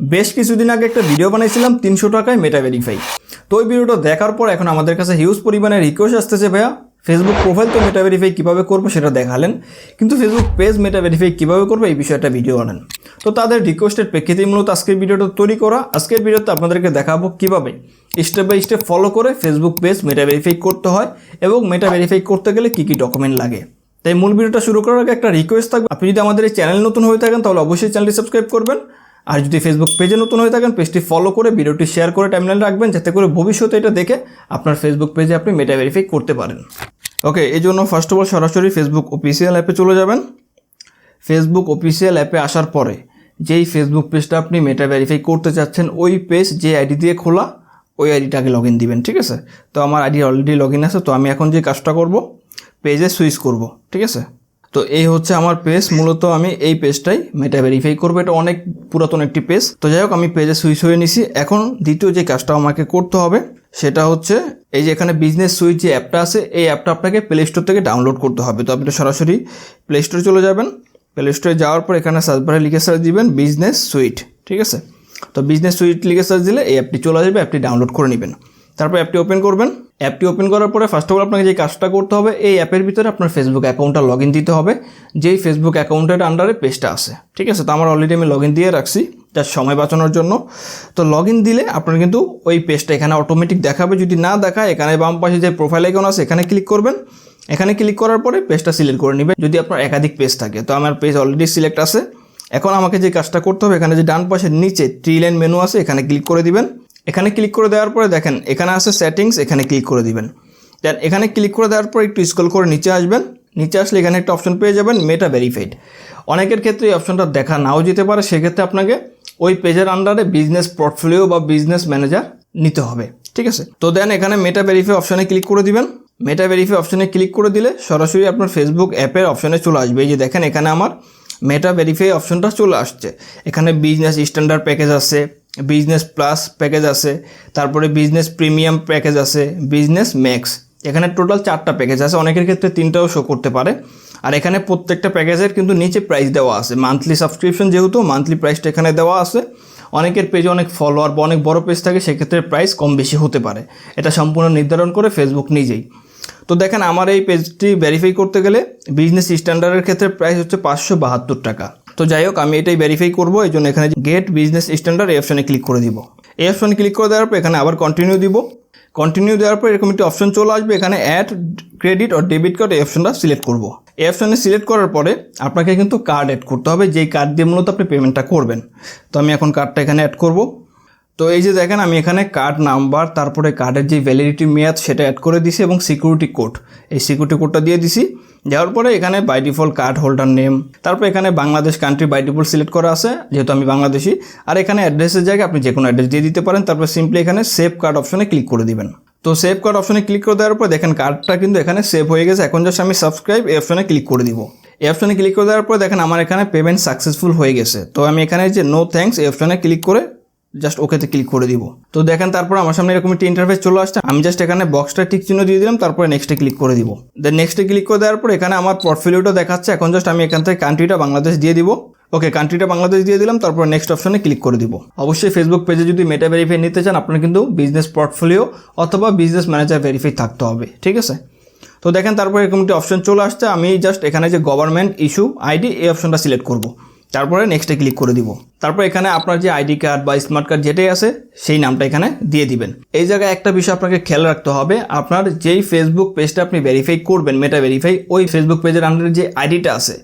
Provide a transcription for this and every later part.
বেশ কিছুদিন আগে একটা ভিডিও বানিয়েছিলাম তিনশো টাকায় মেটা ভেরিফাই তো ওই ভিডিওটা দেখার পর এখন আমাদের কাছে হিউজ পরিমাণে রিকোয়েস্ট আসতেছে ভাইয়া ফেসবুক প্রোফাইল তো মেটা ভেরিফাই কীভাবে করব সেটা দেখালেন। কিন্তু ফেসবুক পেজ মেটা ভেরিফাই কীভাবে করব এই বিষয়ে একটা ভিডিও আনেন। তো তাদের রিকোয়েস্টের প্রেক্ষিতেই মূলত আজকের ভিডিওটা তৈরি করা। আজকের ভিডিওতে আপনাদেরকে দেখাবো কীভাবে স্টেপ বাই স্টেপ ফলো করে ফেসবুক পেজ মেটা ভেরিফাই করতে হয় এবং মেটা ভেরিফাই করতে গেলে কী কী ডকুমেন্ট লাগে। তাই মূল ভিডিওটা শুরু করার আগে একটা রিকোয়েস্ট থাকবে। আপনি যদি আমাদের এই চ্যানেল নতুন হয়ে থাকেন তাহলে অবশ্যই চ্যানেলটি সাবস্ক্রাইব করবেন। আর যদি ফেসবুক পেজে নতুন হয়ে থাকেন পেজটি ফলো করে ভিডিওটি শেয়ার করে টাইমলাইন রাখবেন, যাতে করে ভবিষ্যতে এটা দেখে আপনার ফেসবুক পেজে আপনি মেটা ভেরিফাই করতে পারেন। ওকে এই জন্য ফার্স্ট অফ অল সরাসরি ফেসবুক অফিসিয়াল অ্যাপে চলে যাবেন। ফেসবুক অফিসিয়াল অ্যাপে আসার পরে যেই ফেসবুক পেজটা আপনি মেটা ভেরিফাই করতে চাচ্ছেন, ওই পেজ যে আইডি দিয়ে খোলা, ওই আইডিটাকে লগ ইন দিবেন, ঠিক আছে? তো আমার আইডি অলরেডি লগ ইন আছে, তো আমি এখন যে কাজটা করব পেজে সুইচ করব, ঠিক আছে? তো এই হচ্ছে আমার পেজ মূলত আমি এই পেজটাই মেটা ভেরিফাই করব। এটা অনেক পুরাতন একটি পেজ তো যাই হোক, আমি পেজে সুইচ হয়ে নিছি। এখন দ্বিতীয় যে কাজটা আমাকে করতে হবে, সেটা হচ্ছে এই যে এখানে বিজনেস সুইচ যে অ্যাপটা আছে, এই অ্যাপটা আপনাকে প্লে স্টোর থেকে ডাউনলোড করতে হবে। তো আপনি সরাসরি প্লে স্টোরে চলে যাবেন। প্লে স্টোরে যাওয়ার পর এখানে সার্চ বারে লিখে সার্চ দিবেন বিজনেস সুইট ঠিক আছে? তো বিজনেস সুইট লিখে সার্চ দিলে এই অ্যাপটি চলে আসবে অ্যাপটি ডাউনলোড করে নেবেন। তারপর অ্যাপটি ওপেন করবেন। অ্যাপটি ওপেন করার পরে ফার্স্ট অফ অল আপনাকে যে কাজটা করতে হবে, এই অ্যাপের ভিতরে আপনার ফেসবুক অ্যাকাউন্টটা লগ ইন দিতে হবে, যেই ফেসবুক অ্যাকাউন্টের আন্ডারে পেজটা আছে। ঠিক আছে? তো আমার অলরেডি আমি লগ ইন দিয়ে রাখছি যার সময় বাঁচানোর জন্য। তো লগ ইন দিলে আপনার কিন্তু ওই পেজটা এখানে অটোমেটিক দেখাবে। যদি না দেখায়, এখানে বাম পাশে যে প্রোফাইল আইকন আছে, এখানে ক্লিক করবেন। এখানে ক্লিক করার পরে পেজটা সিলেক্ট করে নেবেন, যদি আপনার একাধিক পেজ থাকে। তো আমার পেজ অলরেডি সিলেক্ট আছে। এখন আমাকে যে কাজটা করতে হবে, এখানে যে ডান পাশের নিচে থ্রি লাইন মেনু আছে, এখানে ক্লিক করে দিবেন। এখানে ক্লিক করে দেওয়ার পরে দেখেন, এখানে আছে সেটিংস এখানে ক্লিক করে দিবেন। দেন এখানে ক্লিক করে দেওয়ার পর একটু স্ক্রল করে নিচে আসবেন। নিচে আসলে এখানে একটা অপশন পেয়ে যাবেন মেটা ভেরিফাইড অনেকের ক্ষেত্রে এই অপশনটা দেখা নাও যেতে পারে, সেক্ষেত্রে আপনাকে ওই পেজের আন্ডারে বিজনেস পোর্টফোলিও বা বিজনেস ম্যানেজার নিতে হবে, ঠিক আছে? তো দেন এখানে মেটা ভেরিফাই অপশনে ক্লিক করে দিবেন। মেটা ভেরিফাই অপশনে ক্লিক করে দিলে সরাসরি আপনার ফেসবুক অ্যাপের অপশনে চলে আসবে। এই যে দেখেন, এখানে আমার মেটা ভেরিফাই অপশনটা চলে আসছে। এখানে বিজনেস স্ট্যান্ডার্ড প্যাকেজ আছে বিজনেস প্লাস প্যাকেজ আছে, তারপরে বিজনেস প্রিমিয়াম প্যাকেজ আছে বিজনেস ম্যাক্স এখানে টোটাল চারটা প্যাকেজ আছে, অনেকের ক্ষেত্রে তিনটাও শো করতে পারে। আর এখানে প্রত্যেকটা প্যাকেজের কিন্তু নিচে প্রাইস দেওয়া আছে। মান্থলি সাবস্ক্রিপশন যেহেতু মান্থলি প্রাইসটা এখানে দেওয়া আছে। অনেকের পেজে অনেক ফলোয়ার বা অনেক বড় পেজ থাকে, সেক্ষেত্রে প্রাইস কম বেশি হতে পারে। এটা সম্পূর্ণ নির্ধারণ করে ফেসবুক নিজেই। তো দেখেন, আমার এই পেজটি ভেরিফাই করতে গেলে বিজনেস স্ট্যান্ডার্ডের ক্ষেত্রে প্রাইস হচ্ছে পাঁচশো বাহাত্তর টাকা। তো যাই হোক, আমি এটাই ভেরিফাই করব এই জন্য এখানে গেট বিজনেস স্ট্যান্ডার্ড এই অপশনে ক্লিক করে দিব। এই অপশনে ক্লিক করে দেওয়ার পর এখানে আবার কন্টিনিউ দিব। কন্টিনিউ দেওয়ার পর এরকম একটি অপশন চলে আসবে, এখানে অ্যাড ক্রেডিট ও ডেবিট কার্ড এই অপশনটা সিলেক্ট করব। এই অপশনে সিলেক্ট করার পরে আপনাকে কিন্তু কার্ড অ্যাড করতে হবে, যেই কার্ড দিয়ে মূলত আপনি পেমেন্টটা করবেন। তো আমি এখন কার্ডটা এখানে অ্যাড করব। তো এই যে দেখেন, আমি এখানে কার্ড নাম্বার তারপরে কার্ডের যে ভ্যালিডিটি মেয়াদ, সেটা অ্যাড করে দিছি এবং সিকিউরিটি কোড এই সিকিউরিটি কোডটা দিয়ে দিছি। দেওয়ার পরে এখানে by default card holder name তারপর এখানে Bangladesh country by default select করা আছে, যেহেতু আমি বাংলাদেশি। আর এখানে অ্যাড্রেসের জায়গায় আপনি যে কোনো অ্যাড্রেস দিয়ে দিতে পারেন, তারপর সিম্পলি এখানে সেভ কার্ড অপশনে ক্লিক করে দিবেন। তো সেভ কার্ড অপশনে ক্লিক করে দেওয়ার পর দেখেন কার্ডটা কিন্তু এখানে সেভ হয়ে গেছে, এখন জাস্ট আমি সাবস্ক্রাইব এই অপশনে ক্লিক করে দিব। এই অপশনে ক্লিক করে দেওয়ার পর দেখেন আমার এখানে পেমেন্ট সাকসেসফুল হয়ে গেছে। তো আমি এখানে যে নো থ্যাঙ্কস এই অপশনে ক্লিক করে জাস্ট ওকেতে ক্লিক করে দিব। তো দেখেন তারপর আমার সামনে এরকম একটি ইন্টারফেস চলে আসছে। আমি জাস্ট এখানে বক্সটা টিক চিহ্ন দিয়ে দিলাম, তারপরে নেক্সটে ক্লিক করে দিব। দেন নেক্সটে ক্লিক করে দেওয়ার পর এখানে আমার পোর্টফোলিওটা দেখাচ্ছে। এখন জাস্ট আমি এখান থেকে কান্ট্রিটা বাংলাদেশ দিয়ে দিব। ওকে কান্ট্রিটা বাংলাদেশ দিয়ে দিলাম, তারপর নেক্সট অপশনে ক্লিক করে দিব। অবশ্যই ফেসবুক পেজে যদি মেটা ভেরিফাই নিতে চান, আপনার কিন্তু বিজনেস পোর্টফোলিও অথবা বিজনেস ম্যানেজার ভেরিফাই থাকতে হবে। ঠিক আছে? তো দেখেন তারপর এরকম একটি অপশন চলে আসছে। আমি জাস্ট এখানে যে গভর্নমেন্ট ইস্যু আইডি এই অপশনটা সিলেক্ট করব। তারপরে নেক্সটে ক্লিক করে দিব। তারপর এখানে আপনার যে আইডি কার্ড বা স্মার্ট কার্ড যেটাই আছে, সেই নামটা এখানে দিয়ে দিবেন। এই জায়গায় একটা বিষয় আপনাকে খেয়াল রাখতে হবে, আপনার যেই ফেসবুক পেজটা আপনি ভেরিফাই করবেন মেটা ভেরিফাই ওই ফেসবুক পেজের আন্ডারে যে আইডিটা আছে,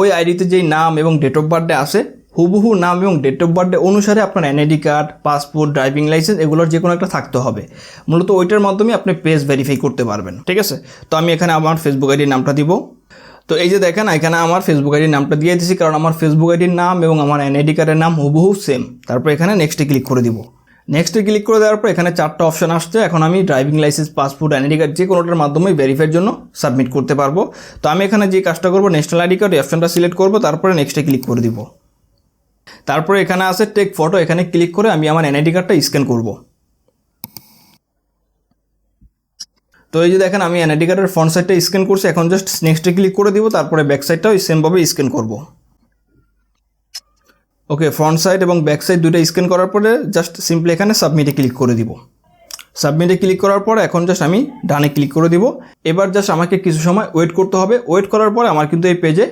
ওই আইডিতে যেই নাম এবং ডেট অফ বার্থডে আছে, হুবহু নাম এবং ডেট অফ বার্থডে অনুসারে আপনার NID card passport driving license এগুলোর যে কোনো একটা থাকতে হবে। মূলত ওইটার মাধ্যমে আপনি পেজ ভেরিফাই করতে পারবেন। ঠিক আছে? তো আমি এখানে আমার ফেসবুক আইডির নামটা দিব। তো এই যে দেখেন, এখানে আমার ফেসবুক আইডির নামটা দিয়ে দিয়েছি কারণ আমার ফেসবুক আইডির নাম এবং আমার এনআইডি কার্ডের নাম হুবহু সেম তারপর এখানে নেক্সটে ক্লিক করে দিব। নেক্সটে ক্লিক করে দেওয়ার পর এখানে চারটা অপশন আসছে। এখন আমি driving license passport NID card যে কোনোটার মাধ্যমে ভেরিফাইয়ের জন্য সাবমিট করতে পারব। তো আমি এখানে যে কাজটা করব ন্যাশনাল আইডি কার্ড অপশনটা সিলেক্ট করব, তারপরে নেক্সটে ক্লিক করে দিব। তারপরে এখানে আছে টেক ফটো এখানে ক্লিক করে আমি আমার এনআইডি কার্ডটা স্ক্যান করব। তো এই যে দেখেন, আমি এনআইডি কার্ডের ফ্রন্ট সাইডটা স্ক্যান করছি। এখন জাস্ট নেক্সটে ক্লিক করে দিব, তারপরে ব্যাক সাইডটাও সেমভাবে স্ক্যান করব। ওকে ফ্রন্ট সাইড এবং ব্যাক সাইড দুটো স্ক্যান করার পরে জাস্ট সিম্পলি এখানে সাবমিটে ক্লিক করে দিব। সাবমিটে ক্লিক করার পর এখন জাস্ট আমি ডানে ক্লিক করে দিব। এবার জাস্ট আমাকে কিছু সময় ওয়েট করতে হবে। ওয়েট করার পর আমার কিন্তু এই পেজে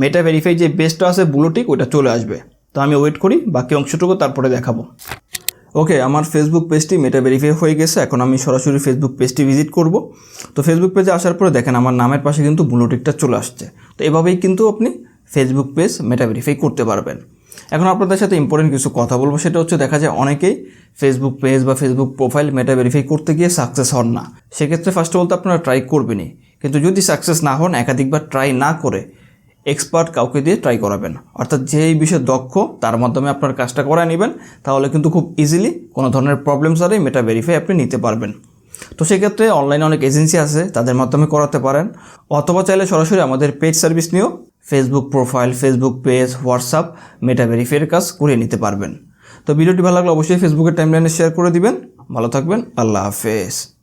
মেটা ভেরিফাই যে বেসটা আছে ব্লুটিক ওটা চলে আসবে। তো আমি ওয়েট করি, বাকি অংশটুকু তারপরে দেখাবো। ওকে আমার ফেসবুক পেজটি মেটা ভেরিফাই হয়ে গেছে। এখন আমি সরাসরি ফেসবুক পেজটি ভিজিট করব। তো ফেসবুক পেজে আসার পরে দেখেন, আমার নামের পাশে কিন্তু ব্লুটিকটা চলে আসছে। তো এভাবেই কিন্তু আপনি ফেসবুক পেজ মেটা ভেরিফাই করতে পারবেন। এখন আপনাদের সাথে ইম্পর্টেন্ট কিছু কথা বলব। সেটা হচ্ছে, দেখা যায় অনেকেই ফেসবুক পেজ বা ফেসবুক প্রোফাইল মেটা ভেরিফাই করতে গিয়ে সাকসেস হন না। সেক্ষেত্রে ফার্স্ট অফ অল তো আপনারা ট্রাই করবেনই। কিন্তু যদি সাকসেস না হন, একাধিকবার ট্রাই না করে এক্সপার্ট কাউকে দিয়ে ট্রাই করাবেন। অর্থাৎ যে এই বিষয়ে দক্ষ, তার মাধ্যমে আপনার কাজটা করায় নেবেন, তাহলে কিন্তু খুব ইজিলি কোনো ধরনের প্রবলেম ছাড়াই মেটা ভেরিফাই আপনি নিতে পারবেন। তো সেক্ষেত্রে অনলাইনে অনেক এজেন্সি আছে, তাদের মাধ্যমে করাতে পারেন। অথবা চাইলে সরাসরি আমাদের পেজ সার্ভিস নিয়েও Facebook profile Facebook page WhatsApp Meta ভেরিফাইয়ের কাজ করিয়ে নিতে পারবেন। তো ভিডিওটি ভালো লাগলে অবশ্যই ফেসবুকের টাইমলাইনে শেয়ার করে দিবেন। ভালো থাকবেন, আল্লাহ হাফেজ।